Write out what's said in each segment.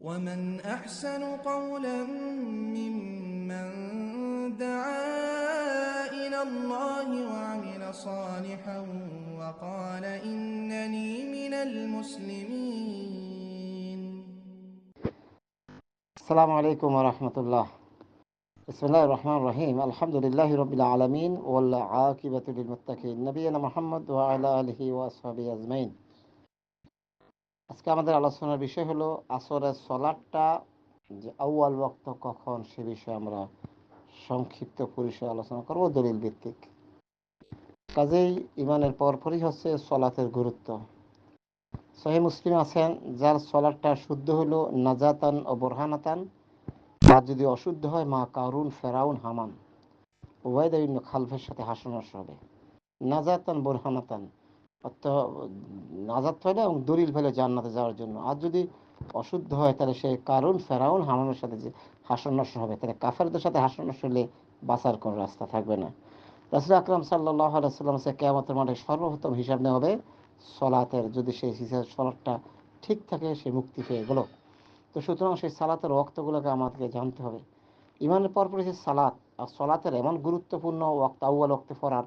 ومن أحسن قولا ممن دعا إلى الله وعمل صالحا وقال إنني من المسلمين. السلام عليكم ورحمة الله. بسم الله الرحمن الرحيم. الحمد لله رب العالمين والعاقبة للمتقين. نبينا محمد وعلى آله وأصحابه أجمعين. আজকে আমাদের আলোচনার বিষয় হলো আসরের সলাটটা যে আউয়াল ওয়াক্ত কখন সে বিষয়ে আমরা সংক্ষিপ্ত পরিসরে আলোচনা করব দলিল ভিত্তিক। কাজেই ইমানের পরপরই হচ্ছে সলাতের গুরুত্ব। সহি মুসলিম আছেন, যার সলাটটা শুদ্ধ হলো নাজাতান ও বোরহানাতান, আর যদি অশুদ্ধ হয়, মা কারুন, ফেরাউন, হামান। উভয় বিভিন্ন খালফের সাথে হাসানস হবে। নাজাতান, বোরহানাতান। নাজাত হইলে এবং দলিল ফেলে জান্নাতে যাওয়ার জন্য। আর যদি অশুদ্ধ হয়, তাহলে সে কারুন, ফেরাউন, হামানের সাথে যে হাসানস হবে, তাহলে কাফেরদের সাথে হাসানস হলে বাঁচার কোনো রাস্তা থাকবে না। রাসুল আকরাম সাল্লাহ আলাইসাল্লাম সে কেয়ামতের মাঠে সর্বপ্রথম হিসাব নেওয়া হবে সলাতের। যদি সেই হিসাব সলাটটা ঠিক থাকে, সে মুক্তি পেয়ে গেল। তো সুতরাং সেই সালাতের ওক্তগুলোকে আমাদেরকে জানতে হবে। ইমানের পর পরে সালাত, আর সলাতের এমন গুরুত্বপূর্ণ ওক্ত আউ্য়াল ওক্তে পড়ার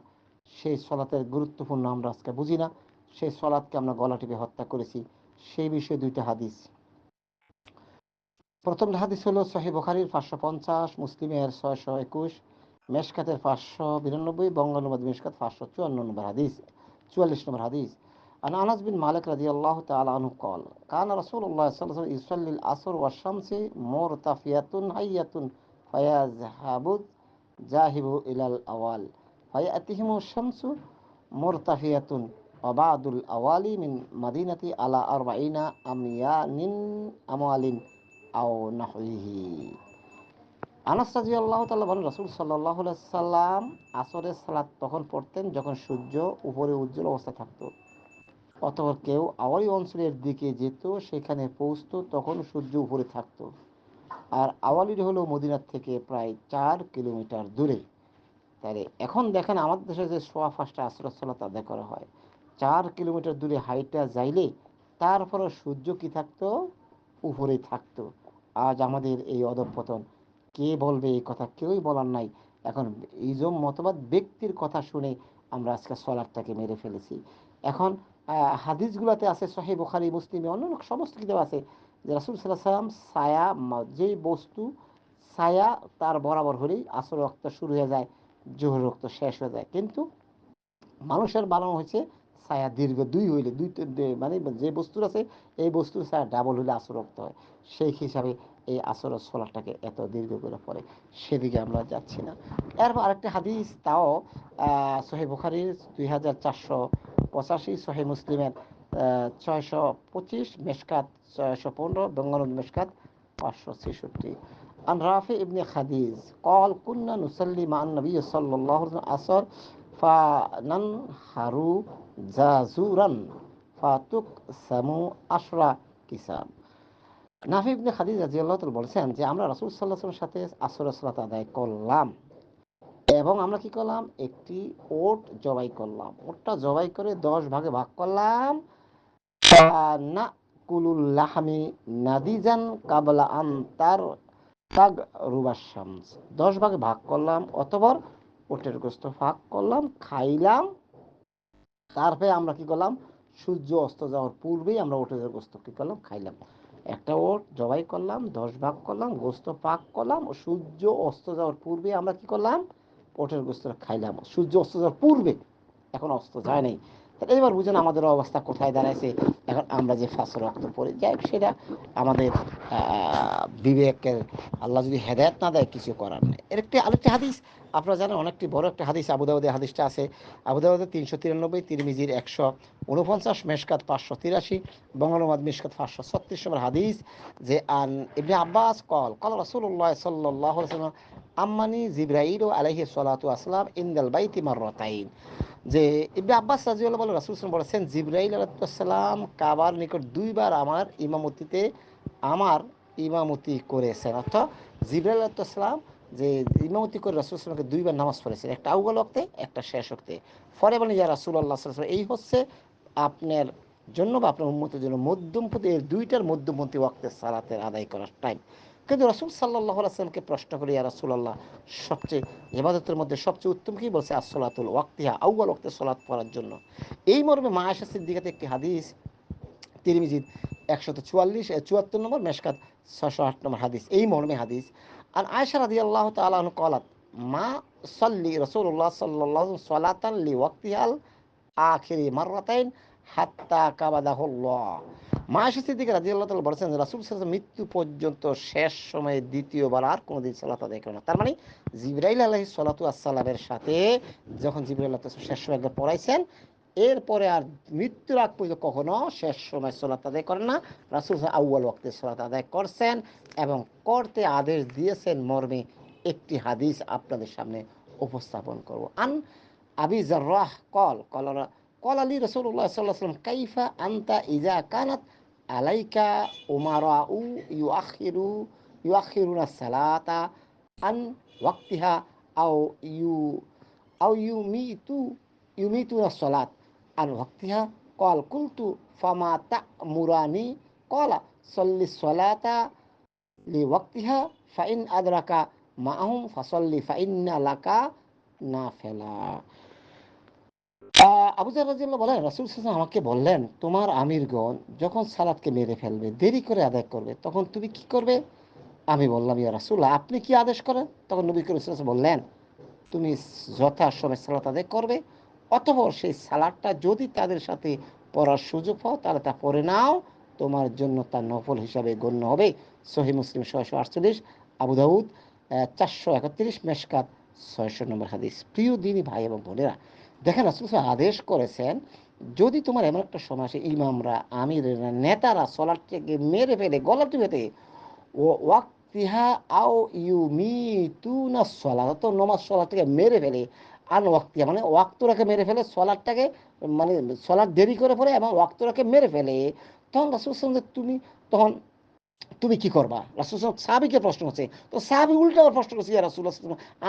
সেই সলাতের গুরুত্বপূর্ণ আমরা আজকে বুঝি না সেই সলাৎকে আমরা গলা টিপে হত্যা করেছি সেই বিষয়ে দুইটা হাদিস প্রথম হাদিস হলো সহি বখারির পাঁচশো পঞ্চাশ মুসলিমের ছয়শো একুশ মেশকাতের পাঁচশো বিরানব্বই বঙ্গানুবাদ মেশকাত পাঁচশো চুয়ান্ন নম্বর হাদিস চুয়াল্লিশ নম্বর হাদিস عن أنس بن مالك رضي الله تعالى عنه قال كان رسول الله صلى الله عليه وسلم يصلي العصر والشمس مرتفية حية فيذهب ذاهب إلى الأوال ফায়াতিহিমু শামসু মোরতাহিয়াতুন অবাদুল আওয়ালি মিন মাদিনাতি আলা আরবাইনা আমিয়ানিন আমওয়ালিন আও নাহরিহি আনাস রাজি আল্লাহ তাল্লাহ বলেন, রসুল সাল্লাহ সাল্লাম আসরের সালাত তখন পড়তেন যখন সূর্য উপরে উজ্জ্বল অবস্থা থাকতো। অথবা কেউ আওয়ারি অঞ্চলের দিকে যেত, সেখানে পৌঁছত, তখন সূর্য উপরে থাকতো। আর আওয়ালির হলো মদিনার থেকে প্রায় চার কিলোমিটার দূরে। তাহলে এখন দেখেন আমাদের দেশে যে সোয়া ফাঁসটা আশ্রয়স্থলত আদায় করা হয়। চার কিলোমিটার দূরে হাইটা যাইলে তারপরে সূর্য কি থাকতো? উপরে থাকতো। আজ আমাদের এই অধপতন কে বলবে এই কথা? কেউই বলার নাই। এখন যে মতবাদ ব্যক্তির কথা শুনে আমরা আজকে সলারটাকে মেরে ফেলেছি। এখন হাদিসগুলোতে আছে সহি বোখারি, মুসলিমে অন্যান্য সমস্ত কিতাব আছে যে রাসুল সাল্লাহ সাল্লাম ছায়া যেই বস্তু ছায়া তার বরাবর হলেই আসর রক্ত শুরু হয়ে যায়। জোহর রক্ত শেষ হয়ে যায়। কিন্তু মানুষের বানানো হয়েছে ছায়া দীর্ঘ দুই হইলে, দুই মানে যে বস্তুর আছে, এই বস্তুর ছায়া ডাবল হইলে আসর রক্ত হয়। সেই হিসাবে এই আসর সোলাটাকে এত দীর্ঘ করে পড়ে, সেদিকে আমরা যাচ্ছি না। এরপর আরেকটি হাদিস, তাও সোহে বুখারির দুই হাজার চারশো পঁচাশি সোহে মুসলিমের ছয়শো পঁচিশ, মেশকাত ছয়শো পনেরো বঙ্গানুদ মেশকাত পাঁচশো ছেষট্টি। عن رافع ابن خديج قال كنا نصلي مع النبي صلى الله عليه وسلم عصر فننحر زازورا فتقسم عشرة কিসাম নাফি ইবনে খাদিজ রাজিয়াল্লাহ বলছেন যে আমরা রাসূল সাল্লাল্লাহু আলাইহি সাথে আসরের সালাত আদায় করলাম এবং আমরা কি করলাম একটি ওট জবাই করলাম ওটটা জবাই করে দশ ভাগে ভাগ করলাম না কুলুল্লাহামি নাদিজান কাবলা আন তাগ রুবাসামস দশ ভাগে ভাগ করলাম অতবার ওটের গোস্ত ভাগ করলাম, খাইলাম। তারপরে আমরা কি করলাম? সূর্য অস্ত যাওয়ার পূর্বেই আমরা ওটের গোস্ত কি করলাম? খাইলাম। একটা ওট জবাই করলাম, দশ ভাগ করলাম, গোস্ত পাক করলাম সূর্য অস্ত যাওয়ার পূর্বে আমরা কি করলাম? ওটের গোস্ত খাইলাম। সূর্য অস্ত যাওয়ার পূর্বে, এখন অস্ত যায় নাই। তাহলে এবার বুঝেন আমাদের অবস্থা কোথায় দাঁড়াইছে। এখন আমরা যে ফাঁস রক্ত পড়ি যাই সেটা আমাদের বিবেকের আল্লাহ যদি হেদায়ত না দেয়, কিছু করার নেই। এর একটি আরেকটি হাদিস, আপনারা জানেন, অনেকটি বড় একটা হাদিস আবুদাবাদের হাদিসটা আছে। আবুদাবাদের তিনশো তিরানব্বই, তিরমিজির একশো উনপঞ্চাশ, মেশকাত পাঁচশো তিরাশি বঙ্গলমাদ মেশকাত পাঁচশো ছত্রিশ নম্বর হাদিস, যে আন ইবনে আব্বাস কল কল রসুল্লাহ সাল্লাহ আম্মানি জিব্রাইল আলহি সালাতু আসলাম ইন্দাল বাইতি মারতাইন যে ইবনে আব্বাস রাজিউল্লাহ বলে রাসুল বলেছেন, জিব্রাইল আলাইসাল্লাম কাবার নিকট দুইবার আমার ইমামতিতে, আমার ইমামতি করেছেন। অর্থাৎ জিব্রাইল আলাইসাল্লাম যে ইমামতি করে রাসুলকে দুইবার নামাজ পড়েছেন, একটা আউগল অক্তে একটা শেষ অক্তে পরে বলেন, ইয়া রাসুল আল্লাহ এই হচ্ছে আপনার জন্য বা আপনার উন্মতের জন্য মধ্যমপন্থী দুইটার মধ্যমপন্থী ওয়াক্তের সালাতের আদায় করার টাইম কিন্তু রসুল সাল্লাহ আসলামকে প্রশ্ন করি আর রাসুলাল্লাহ, সবচেয়ে ইবাদতের মধ্যে সবচেয়ে উত্তম কি? বলছে আসলাতুল ওয়াক্তিহা আউ্বাল ওয়াক্তে সলাৎ পড়ার জন্য। এই মর্মে মা আয়সা সিদ্দিকাতে একটি হাদিস তিরমিজিদ একশত চুয়াল্লিশ চুয়াত্তর নম্বর মেশকাত ছশো আট নম্বর হাদিস, এই মর্মে হাদিস। আর আয়সা রাদি আল্লাহ তালন কলাত মা সল্লি রসুল্লাহ সাল্লাহ সলাতান লি ওয়াক্তিহাল আখিরি মাররাতাইন হাত্তা কাবাদাহুল্লাহ। মা আয়সা সিদ্দিকা রাজি আল্লাহ তালা বলেছেন রাসুল সাল্লাম মৃত্যু পর্যন্ত শেষ সময়ে দ্বিতীয়বার আর কোনোদিন সালাত আদায় করে না। তার মানে জিবরাইল আলহি সালাতু আসসালামের সাথে যখন জিবরাইল আল্লাহ শেষ সময় একবার পড়াইছেন, এরপরে আর মৃত্যুর আগ পর্যন্ত কখনো শেষ সময় সোলাত আদায় করেন না। রাসুল আউ্য়াল ওয়াক্তে সোলাত আদায় করছেন এবং করতে আদেশ দিয়েছেন মর্মে একটি হাদিস আপনাদের সামনে উপস্থাপন করব। আন আবি জার্রাহ কল কল কল আলী রসুল্লাহ সাল্লাহ সাল্লাম কাইফা আন্তা ইজা কানাত আলাইকা উমারা উ ইউ আখিরু ইউ আখিরুনা সালাতা আন ওয়াক্তিহা আও ইউ আও ইউ মি তু ইউমিতুনা সলাত আন ওয়াক্তিহা কল কুলতু ফামা তা মুরানি কলা সল্লি সলাতা লি ওয়াক্তিহা জার রাজিয়াল্লাহ বলেন, রাসুল সাল্লাম আমাকে বললেন, তোমার আমিরগণ যখন সালাদকে মেরে ফেলবে, দেরি করে আদায় করবে, তখন তুমি কি করবে? আমি বললাম, ইয়া রাসুল্লাহ আপনি কি আদেশ করেন? তখন নবী করিম বললেন, তুমি যথাসময় সালাত আদায় করবে, অতপর সেই সালাদটা যদি তাদের সাথে পড়ার সুযোগ পাও, তাহলে তা পড়ে নাও, তোমার জন্য তার নফল হিসাবে গণ্য হবে। সহি মুসলিম ছয়শো আটচল্লিশ, আবু দাউদ চারশো একত্রিশ, মেশকাত ছয়শো নম্বর হাদিস। প্রিয় দিনী ভাই এবং বোনেরা দেখেন, রাসুল আদেশ করেছেন, যদি তোমার এমন একটা সময় আসে, ইমামরা, আমিরেরা, নেতারা সলাটকে মেরে ফেলে, গলা টিপেতে ও ওয়াক্তিহা আও ইউ মি তু না সলা তো নমাজ সলাটকে মেরে ফেলে। আন ওয়াক্তিহা মানে ওয়াক্তরাকে মেরে ফেলে সলাটটাকে মানে সলাট দেরি করে ফেলে এবং ওয়াক্তরাকে মেরে ফেলে। তখন রাসুল তুমি তখন তুমি কি করবা? রাসুল সাহাবিকে প্রশ্ন করছে। তো সাহাবি উল্টা প্রশ্ন করছে, ইয়া রাসুল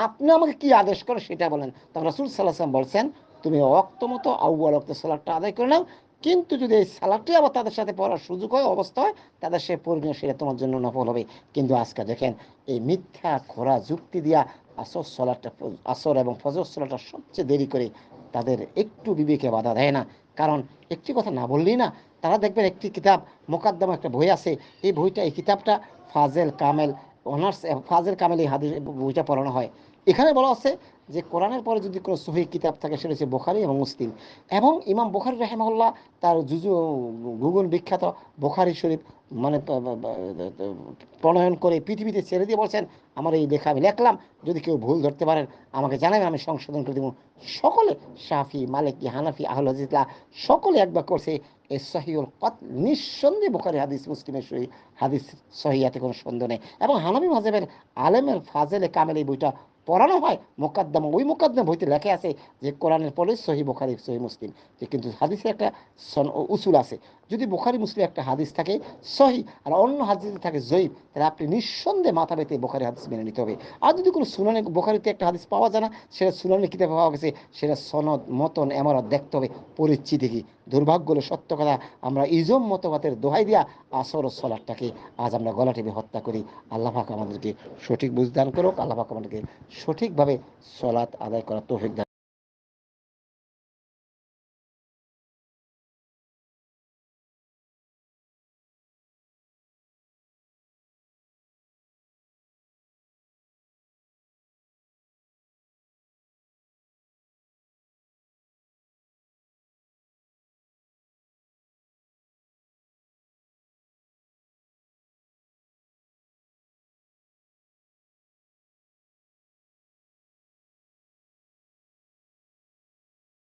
আপনি আমাকে কি আদেশ করে সেটা বলেন? তখন রাসুল সাল্লাহাম বলছেন, তুমি অক্ত মতো আউ্বাল অক্ত সালাদটা আদায় করে নাও, কিন্তু যদি এই সালাদটি আবার তাদের সাথে পড়ার সুযোগ হয়, অবস্থা হয়, তাদের সে পরিণয় সেটা তোমার জন্য নফল হবে। কিন্তু আজকে দেখেন, এই মিথ্যা খোরা যুক্তি দিয়া আসর সলাটা আসর এবং ফজর সলাটা সবচেয়ে দেরি করে তাদের একটু বিবেকে বাধা দেয় না। কারণ একটি কথা না বললেই না তারা দেখবেন একটি কিতাব, মোকাদ্দমা একটা বই আছে। এই বইটা, এই কিতাবটা ফাজেল কামেল, অনার্স ফাজেল কামেল এই হাদিস, বইটা পড়ানো হয়। এখানে বলা আছে যে কোরআনের পরে যদি কোনো সহি কিতাব থাকে, সেটা হচ্ছে বোখারি এবং মুসলিম। এবং ইমাম বোখারি রাহেমাল্লাহ তার জুজু গুগল বিখ্যাত বোখারি শরীফ মানে প্রণয়ন করে পৃথিবীতে ছেড়ে দিয়ে বলছেন, আমার এই লেখা আমি লেখলাম, যদি কেউ ভুল ধরতে পারেন, আমাকে জানাবেন, আমি সংশোধন করে দেবো। সকলে শাফি, মালিকি, হানাফি আহল হাজিদুল্লাহ সকলে একবার করছে এই সহিউল কত নিঃসন্দেহে বোখারি হাদিস, মুসলিমের সহি, হাদিস সহিয়াতে কোনো সন্দেহ নেই। এবং হানাবি মাজাবের আলেমের ফাজেলে কামেল এই বইটা পড়ানো হয়, মোকাদ্দমা, ওই মোকাদ্দমা বইতে লেখা আছে যে কোরআনের পরে সহি বোখারি সহি মুসলিম। যে কিন্তু হাদিসে একটা উসুল আছে। যদি বোখারি, মুসলিম একটা হাদিস থাকে সহি আর অন্য হাদিস থাকে জয়ীব তাহলে আপনি নিঃসন্দেহে মাথা পেতে বোখারি হাদিস মেনে নিতে হবে। আর যদি কোনো সুনানি, বোখারিতে একটা হাদিস পাওয়া যায় না, সেটা সুনানি কিতাবে পাওয়া গেছে, সেটা সনদ মতন এমরাত দেখতে হবে পরিচিতি কি দুর্ভাগ্য হলে সত্য কথা, আমরা ইজম মতবাদের দোহাই দিয়া আসর সলাটটাকে আজ আমরা গলা টিপে হত্যা করি। আল্লাহ আমাদেরকে সঠিক বুঝদান করুক, আল্লাহ আমাদেরকে সঠিকভাবে সলাৎ আদায় করার তৌফিক